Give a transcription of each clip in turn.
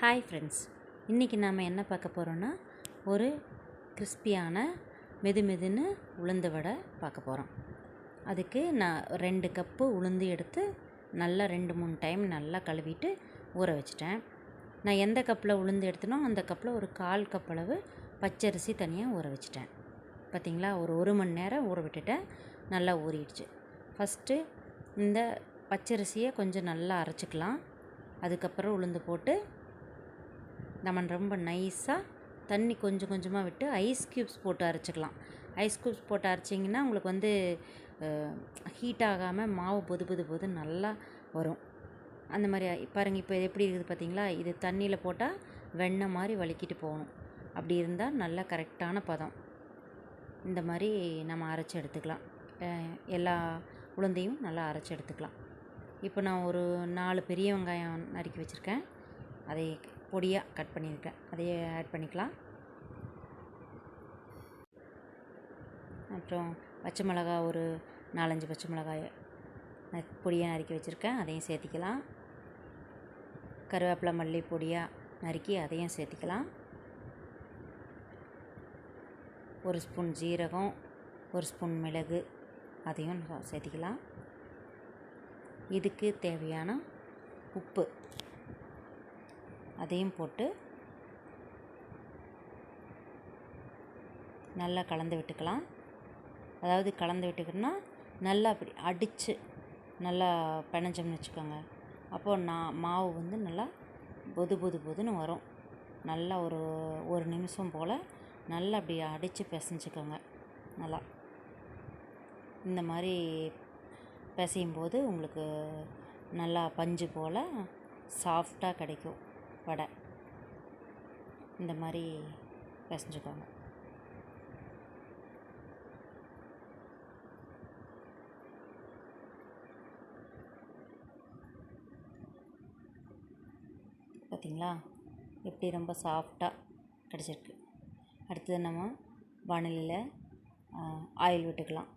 Hi friends இன்றைக்கி நாம் என்ன பார்க்க போகிறோன்னா ஒரு கிறிஸ்பியான மெது மெதுன்னு உளுந்து வடை பார்க்க போகிறோம் அதுக்கு நான் ரெண்டு கப்பு உளுந்து எடுத்து நல்லா ரெண்டு மூணு டைம் நல்லா கழுவிட்டு ஊற வச்சிட்டேன். நான் எந்த கப்பில் உளுந்து எடுத்தனோ அந்த கப்பில் ஒரு கால் கப் அளவு பச்சரிசி தனியாக ஊற வச்சிட்டேன். பார்த்தீங்களா ஒரு ஒரு மணி நேரம் ஊற விட்டுட்டேன். நல்லா ஊறிடுச்சு. ஃபஸ்ட்டு இந்த பச்சரிசியை கொஞ்சம் நல்லா அரைச்சிக்கலாம். அதுக்கப்புறம் உளுந்து போட்டு நம்ம ரொம்ப நைஸாக தண்ணி கொஞ்சம் கொஞ்சமாக விட்டு ஐஸ் க்யூப்ஸ் போட்டு அரைச்சிக்கலாம். ஐஸ் க்யூப்ஸ் போட்டு அரைச்சிங்கன்னா உங்களுக்கு வந்து ஹீட் ஆகாமல் மாவு பொது பொது பொது நல்லா வரும். அந்த மாதிரி பாருங்கள் இப்போ எப்படி இருக்குது பார்த்தீங்களா இது தண்ணியில் போட்டால் வெண்ணெய் மாதிரி வலிக்கிட்டு போகணும். அப்படி இருந்தால் நல்லா கரெக்டான பதம். இந்த மாதிரி நம்ம அரைச்சி எடுத்துக்கலாம். எல்லா உளுந்தையும் நல்லா அரைச்சி எடுத்துக்கலாம். இப்போ நான் ஒரு நாலு பெரிய வெங்காயம் நறுக்கி வச்சுருக்கேன். அதை பொடியாக கட் பண்ணியிருக்கேன். அதையே ஆட் பண்ணிக்கலாம். அப்புறம் பச்சை மிளகா ஒரு நாலஞ்சு பச்சை மிளகாய் பொடியாக நறுக்கி வச்சுருக்கேன். அதையும் சேர்த்திக்கலாம். கருவேப்பிலை மல்லி பொடியாக நறுக்கி அதையும் சேர்த்திக்கலாம். ஒரு ஸ்பூன் ஜீரகம் ஒரு ஸ்பூன் மிளகு அதையும் சேர்த்திக்கலாம். இதுக்கு தேவையான உப்பு. அதையும் போட்டு நல்லா கலந்து விட்டுக்கலாம். அதாவது கலந்து விட்டுக்கிட்டோன்னா நல்லா அப்படி அடித்து நல்லா பிணைஞ்சோம்னு வச்சுக்கோங்க. அப்போது நான் மாவு வந்து நல்லா பொது பொது பொதுன்னு வரும். நல்லா ஒரு ஒரு நிமிஷம் போல் நல்லா அப்படி அடித்து பிசைஞ்சிக்கோங்க. நல்லா. இந்த மாதிரி பிசையும் போது உங்களுக்கு நல்லா பஞ்சு போல் சாஃப்டாக கிடைக்கும். வடை. இந்த மாதிரி பிசைஞ்சுக்கோங்க. பார்த்திங்களா? எப்படி ரொம்ப சாஃப்டாக கிடச்சிருக்கு. அடுத்தது நம்ம வானிலையில் ஆயில் விட்டுக்கலாம்.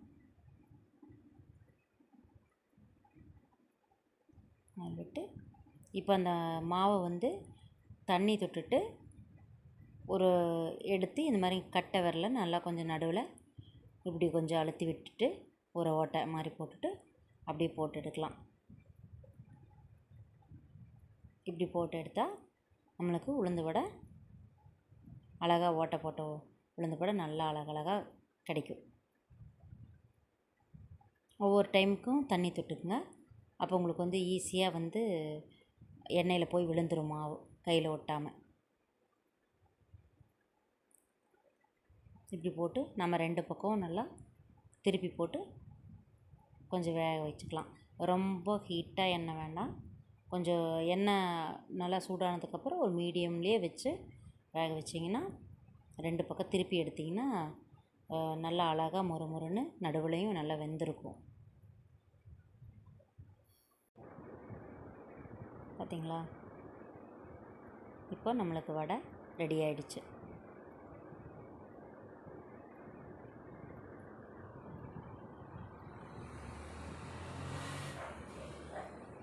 ஆயில் விட்டு இப்போ அந்த மாவை வந்து தண்ணி தொட்டுட்டு ஒரு எடுத்து இந்த மாதிரி கட்டை விரல நல்லா கொஞ்சம் நடுவில் இப்படி கொஞ்சம் அழுத்தி விட்டுட்டு ஒரு ஓட்டை மாதிரி போட்டுட்டு அப்படியே போட்டு எடுக்கலாம். இப்படி போட்டு எடுத்தால் நம்மளுக்கு உளுந்து வடை அழகாக ஓட்டை போட்ட உளுந்து வடை நல்லா அழகழகாக கிடைக்கும். ஒவ்வொரு டைமுக்கும் தண்ணி தொட்டுக்குங்க. அப்போ உங்களுக்கு வந்து ஈஸியாக வந்து எண்ணெயில் போய் விழுந்துரும் மாவு கையில் ஒட்டாமல் இப்படி போட்டு நம்ம ரெண்டு பக்கம் நல்லா திருப்பி போட்டு கொஞ்சம் வேக வச்சுக்கலாம். ரொம்ப ஹீட்டாக எண்ணெய் வேண்டாம். கொஞ்சம் எண்ணெய் நல்லா சூடானதுக்கப்புறம் ஒரு மீடியம்லேயே வச்சு வேக வச்சிங்கன்னா ரெண்டு பக்கம் திருப்பி எடுத்திங்கன்னா நல்லா அழகாக மொறு மொறுன்னு நடுவுலையும் நல்லா வெந்திருக்கும். பார்த்திங்களா இப்போ நம்மளுக்கு வடை ரெடி ஆயிடுச்சு.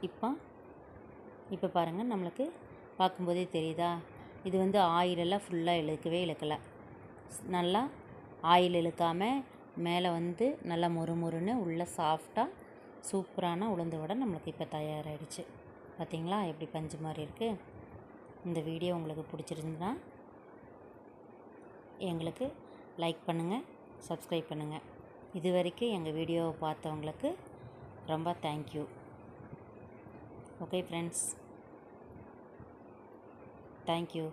இப்போ இப்போ பாருங்கள் நம்மளுக்கு பார்க்கும்போதே தெரியுதா? இது வந்து ஆயிலெல்லாம் ஃபுல்லாக இழுக்கவே இழுக்கலை. நல்லா ஆயில் இழுக்காமல் மேலே வந்து நல்லா மொறு மொறுன்னு உள்ளே சாஃப்டாக சூப்பரான உளுந்து வடை நம்மளுக்கு இப்போ தயாராகிடுச்சு பார்த்திங்களா? எப்படி பஞ்சு மாதிரி இருக்குது இந்த வீடியோ உங்களுக்கு பிடிச்சிருந்துன்னா எங்களுக்கு லைக் பண்ணுங்கள் சப்ஸ்கிரைப் பண்ணுங்கள் இது வரைக்கும் எங்கள் வீடியோவை பார்த்தவங்களுக்கு ரொம்ப தேங்க்யூ ஓகே ஃப்ரெண்ட்ஸ் தேங்க்யூ